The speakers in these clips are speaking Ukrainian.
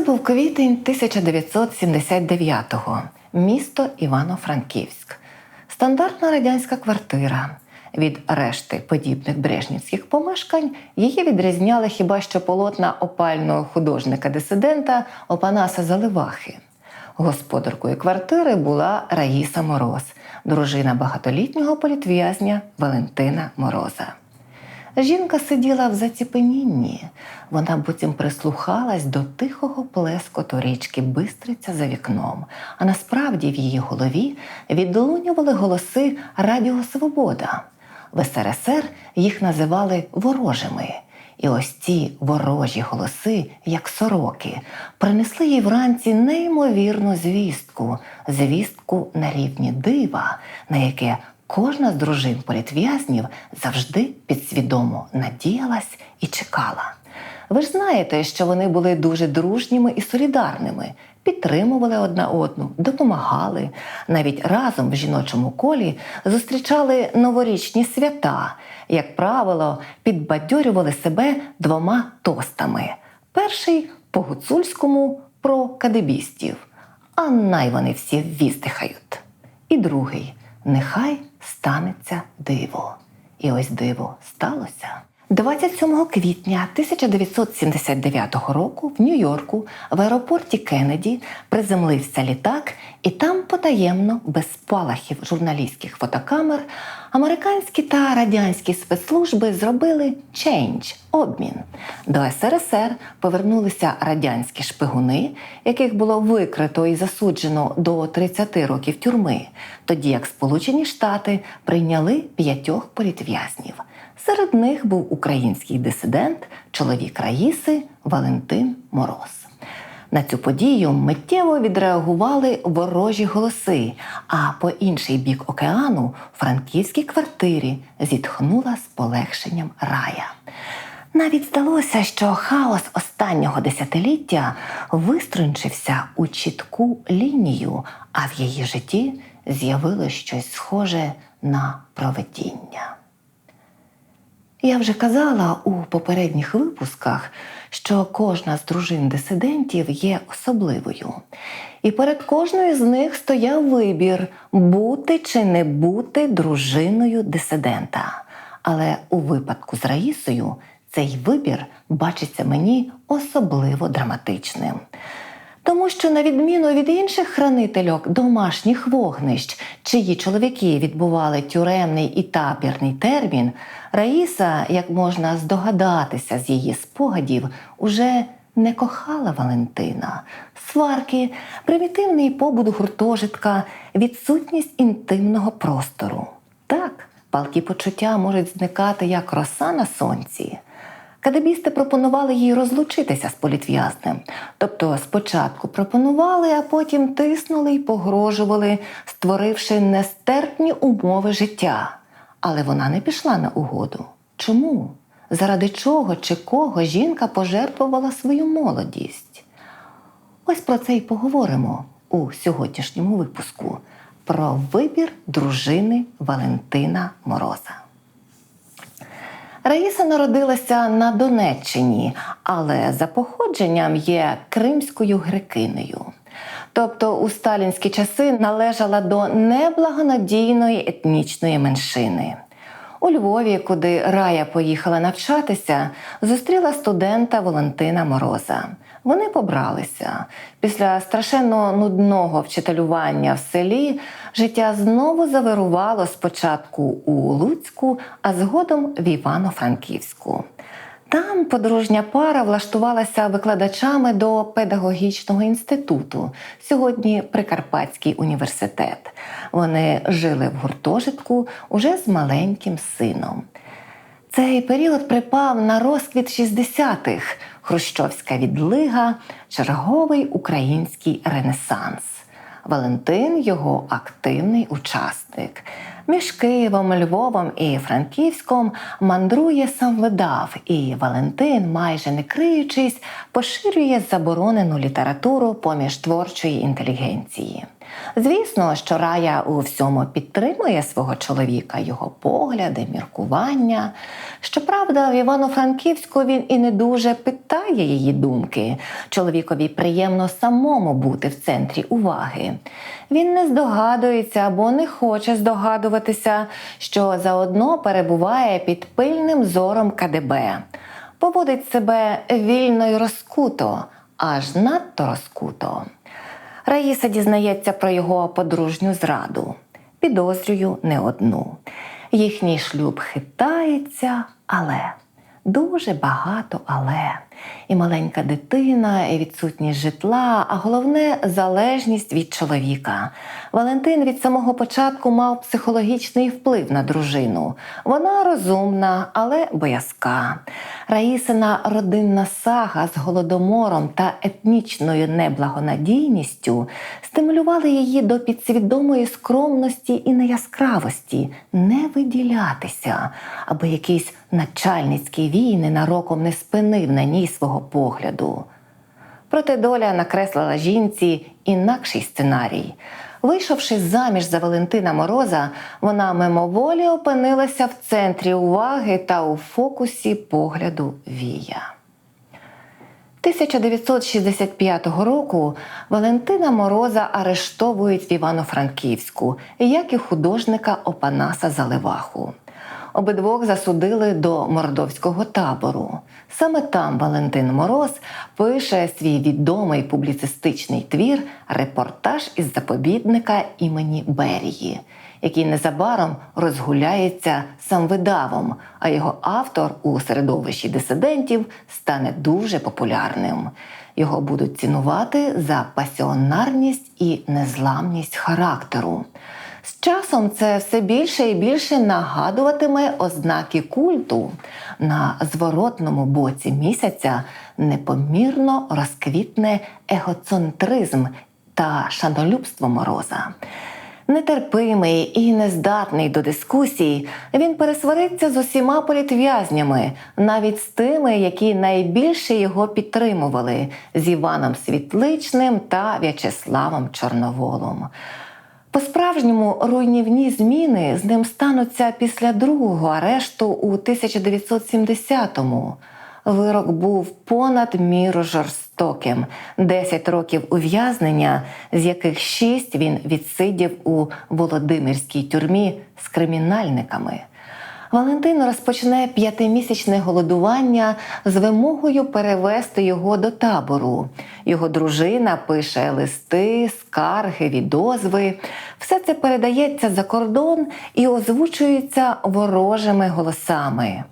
Це був квітень 1979-го, місто Івано-Франківськ. Стандартна радянська квартира. Від решти подібних брежнівських помешкань її відрізняли хіба що полотна опального художника-дисидента Опанаса Заливахи. Господаркою квартири була Раїса Мороз, дружина багатолітнього політв'язня Валентина Мороза. Жінка сиділа в заціпенінні. Вона буцім прислухалась до тихого плескоту річки Бистриця за вікном, а насправді в її голові відлунювали голоси Радіо Свобода. В СРСР їх називали ворожими. І ось ці ворожі голоси, як сороки, принесли їй вранці неймовірну звістку, звістку на рівні дива, на яке кожна з дружин політв'язнів завжди підсвідомо надіялась і чекала. Ви ж знаєте, що вони були дуже дружніми і солідарними, підтримували одна одну, допомагали, навіть разом в жіночому колі зустрічали новорічні свята, як правило, підбадьорювали себе двома тостами. Перший по гуцульському про кадебістів, а най вони всі віздихають. І другий нехай станеться диво. І ось диво сталося. 27 квітня 1979 року в Нью-Йорку в аеропорті Кеннеді приземлився літак, і там потаємно, без спалахів журналістських фотокамер, американські та радянські спецслужби зробили чейндж обмін. До СРСР повернулися радянські шпигуни, яких було викрито і засуджено до 30 років тюрми, тоді як Сполучені Штати прийняли п'ятьох політв'язнів. Серед них був український дисидент, чоловік Раїси Валентин Мороз. На цю подію миттєво відреагували ворожі голоси, а по інший бік океану в франківській квартирі зітхнула з полегшенням рая. Навіть здалося, що хаос останнього десятиліття виструнчився у чітку лінію, а в її житті з'явилось щось схоже на проведіння. Я вже казала у попередніх випусках, що кожна з дружин дисидентів є особливою. І перед кожною з них стояв вибір бути чи не бути дружиною дисидента. Але у випадку з Раїсою цей вибір бачиться мені особливо драматичним. Тому що, на відміну від інших хранительок домашніх вогнищ, чиї чоловіки відбували тюремний і табірний термін, Раїса, як можна здогадатися з її спогадів, уже не кохала Валентина. Сварки, примітивний побут гуртожитка, відсутність інтимного простору. Так, палкі почуття можуть зникати як роса на сонці. Кадебісти пропонували їй розлучитися з політв'язнем. Тобто спочатку пропонували, а потім тиснули й погрожували, створивши нестерпні умови життя. Але вона не пішла на угоду. Чому? Заради чого чи кого жінка пожертвувала свою молодість? Ось про це й поговоримо у сьогоднішньому випуску про вибір дружини Валентина Мороза. Раїса народилася на Донеччині, але за походженням є кримською грекинею. Тобто у сталінські часи належала до неблагонадійної етнічної меншини. У Львові, куди Рая поїхала навчатися, зустріла студента Валентина Мороза. Вони побралися. Після страшенно нудного вчителювання в селі життя знову завирувало спочатку у Луцьку, а згодом в Івано-Франківську. Там подружня пара влаштувалася викладачами до педагогічного інституту, сьогодні Прикарпатський університет. Вони жили в гуртожитку уже з маленьким сином. Цей період припав на розквіт 60-х, Хрущовська відлига, черговий український ренесанс. Валентин його активний учасник. Між Києвом, Львовом і Франківськом мандрує сам видав, і Валентин, майже не криючись, поширює заборонену літературу поміж творчої інтелігенції. Звісно, що Рая у всьому підтримує свого чоловіка, його погляди, міркування. Щоправда, в Івано-Франківську він і не дуже питає її думки. Чоловікові приємно самому бути в центрі уваги. Він не здогадується або не хоче здогадуватися, що заодно перебуває під пильним зором КДБ, поводить себе вільно й розкуто, аж надто розкуто. Раїса дізнається про його подружню зраду. Підозрюю не одну. Їхній шлюб хитається, але дуже багато але. І маленька дитина, і відсутність житла, а головне залежність від чоловіка. Валентин від самого початку мав психологічний вплив на дружину. Вона розумна, але боязка. Раїсина родинна сага з голодомором та етнічною неблагонадійністю стимулювали її до підсвідомої скромності і неяскравості, не виділятися, аби якийсь начальницький війни ненароком не спинив на ній свого погляду. Проте доля накреслила жінці інакший сценарій. Вийшовши заміж за Валентина Мороза, вона мимоволі опинилася в центрі уваги та у фокусі погляду Вія. 1965 року Валентина Мороза арештовують в Івано-Франківську, як і художника Опанаса Заливаху. Обидвох засудили до мордовського табору. Саме там Валентин Мороз пише свій відомий публіцистичний твір Репортаж із заповідника імені Берії, який незабаром розгуляється сам видавом, а його автор у середовищі дисидентів стане дуже популярним. Його будуть цінувати за пасіонарність і незламність характеру. З часом це все більше і більше нагадуватиме ознаки культу. На зворотному боці місяця непомірно розквітне егоцентризм та шанолюбство мороза. Нетерпимий і нездатний до дискусій, він пересвариться з усіма політв'язнями, навіть з тими, які найбільше його підтримували з Іваном Світличним та В'ячеславом Чорноволом. По-справжньому руйнівні зміни з ним стануться після другого арешту у 1970-му. Вирок був понад міру жорстоким: 10 років ув'язнення, з яких 6 він відсидів у Володимирській тюрмі з кримінальниками. Валентин розпочне п'ятимісячне голодування з вимогою перевести його до табору. Його дружина пише листи, скарги, відозви. Все це передається за кордон і озвучується ворожими голосами.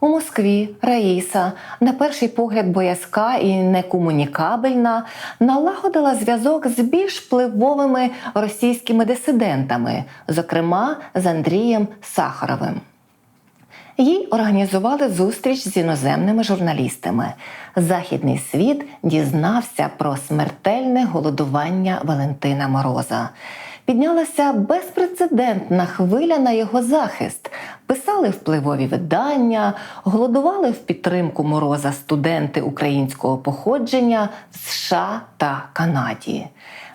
У Москві Раїса, на перший погляд боязка і некомунікабельна, налагодила зв'язок з більш впливовими російськими дисидентами, зокрема з Андрієм Сахаровим. Їй організували зустріч з іноземними журналістами. Західний світ дізнався про смертельне голодування Валентина Мороза. Піднялася безпрецедентна хвиля на його захист. Писали впливові видання, голодували в підтримку мороза студенти українського походження в США та Канаді.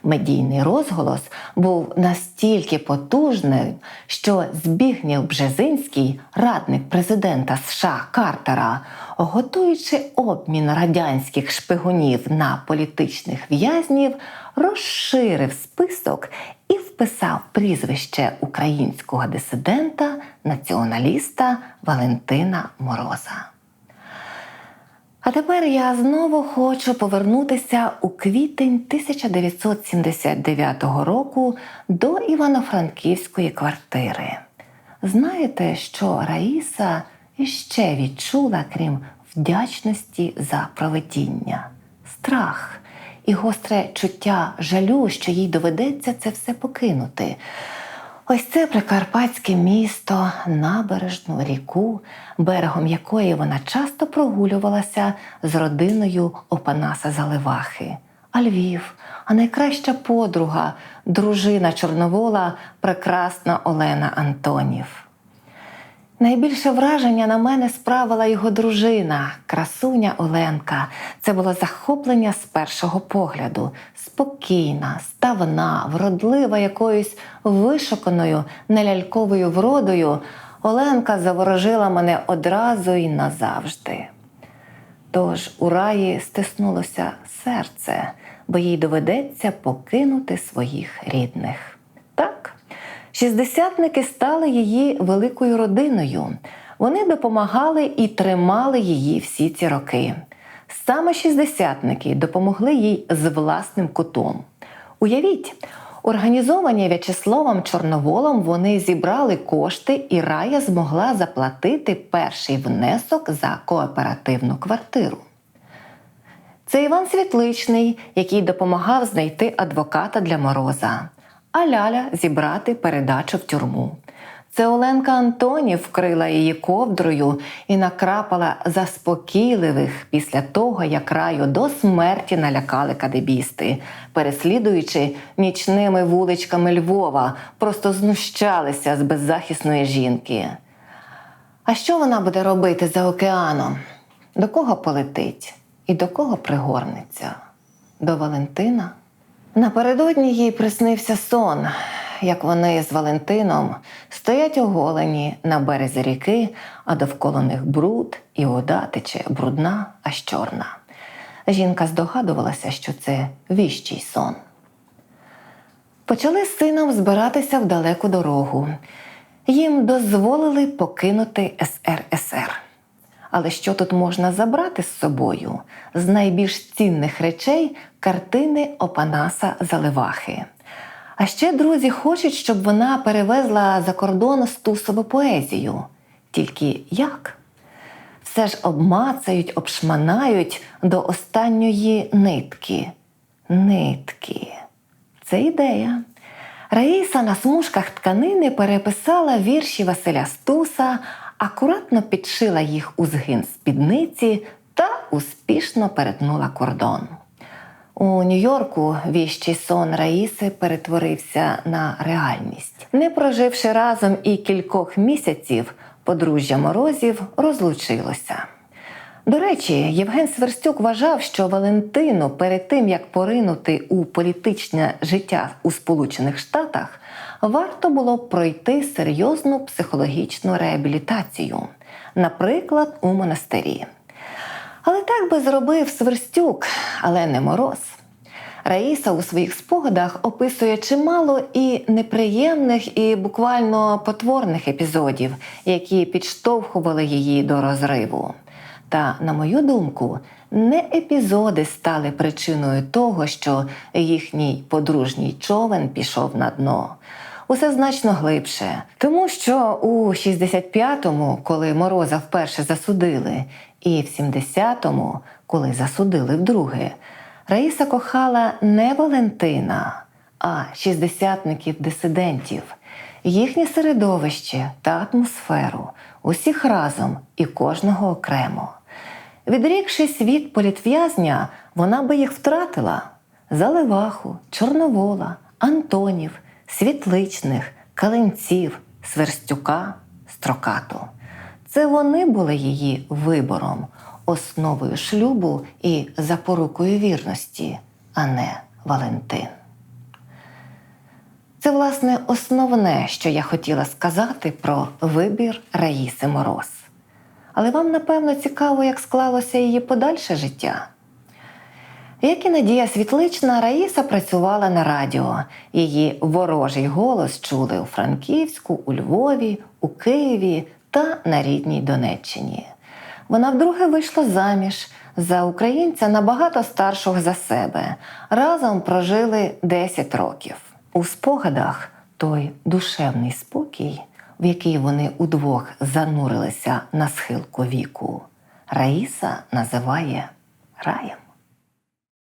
Медійний розголос був настільки потужним, що Збігнєв Бжезинський, радник президента США Картера, готуючи обмін радянських шпигунів на політичних в'язнів, розширив список і вписав прізвище українського дисидента, націоналіста Валентина Мороза. А тепер я знову хочу повернутися у квітень 1979 року до Івано-Франківської квартири. Знаєте, що Раїса іще відчула, крім вдячності за проведіння, страх і гостре чуття жалю, що їй доведеться це все покинути. Ось це прикарпатське місто, набережну ріку, берегом якої вона часто прогулювалася з родиною Опанаса Заливахи. а Львів, а найкраща подруга, дружина Чорновола, прекрасна Олена Антонів. Найбільше враження на мене справила його дружина, красуня Оленка. Це було захоплення з першого погляду. Спокійна, ставна, вродлива якоюсь вишуканою, неляльковою вродою. Оленка заворожила мене одразу і назавжди. Тож у раї стиснулося серце, бо їй доведеться покинути своїх рідних. Шістдесятники стали її великою родиною. Вони допомагали і тримали її всі ці роки. Саме шістдесятники допомогли їй з власним кутом. Уявіть, організовані В'ячеславом Чорноволом вони зібрали кошти, і Рая змогла заплатити перший внесок за кооперативну квартиру. Це Іван Світличний, який допомагав знайти адвоката для мороза, а Ляля зібрати передачу в тюрму. Це Оленка Антонів вкрила її ковдрою і накрапала заспокійливих після того, як раю до смерті налякали кадебісти, переслідуючи нічними вуличками Львова, просто знущалися з беззахисної жінки. А що вона буде робити за океаном? До кого полетить і до кого пригорнеться? До Валентина? Напередодні їй приснився сон, як вони з Валентином стоять оголені на березі ріки, а довкола них бруд і вода тече брудна, аж чорна. Жінка здогадувалася, що це віщий сон. Почали з сином збиратися в далеку дорогу. Їм дозволили покинути СРСР. Але що тут можна забрати з собою? З найбільш цінних речей картини Опанаса Заливахи. А ще друзі хочуть, щоб вона перевезла за кордон стусову поезію. Тільки як? Все ж обмацають, обшманають до останньої нитки. Нитки. Це ідея. Раїса на смужках тканини переписала вірші Василя Стуса, акуратно підшила їх у згин спідниці та успішно перетнула кордон. У Нью-Йорку віщий сон Раїси перетворився на реальність. Не проживши разом і кількох місяців, подружжя морозів розлучилося. До речі, Євген Сверстюк вважав, що Валентину перед тим як поринути у політичне життя у Сполучених Штатах, варто було пройти серйозну психологічну реабілітацію, наприклад, у монастирі. Але так би зробив Сверстюк, але не мороз. Раїса у своїх спогадах описує чимало і неприємних, і буквально потворних епізодів, які підштовхували її до розриву. Та, на мою думку, не епізоди стали причиною того, що їхній подружній човен пішов на дно. Усе значно глибше, тому що у 65-му, коли Мороза вперше засудили, і в 70-му, коли засудили вдруге, Раїса кохала не Валентина, а шістдесятників-дисидентів, їхнє середовище та атмосферу, усіх разом і кожного окремо. Відрікшись від політв'язня, вона би їх втратила. Заливаху, Чорновола, Антонів, Світличних, Каленців, Сверстюка, Строкату. Це вони були її вибором, основою шлюбу і запорукою вірності, а не Валентин. Це, власне, основне, що я хотіла сказати про вибір Раїси Мороз. Але вам, напевно, цікаво, як склалося її подальше життя. Як і Надія Світлична, Раїса працювала на радіо. Її ворожий голос чули у Франківську, у Львові, у Києві та на рідній Донеччині. Вона вдруге вийшла заміж за українця набагато старшого за себе. Разом прожили 10 років. У спогадах той душевний спокій, в який вони удвох занурилися на схилку віку, Раїса називає раєм.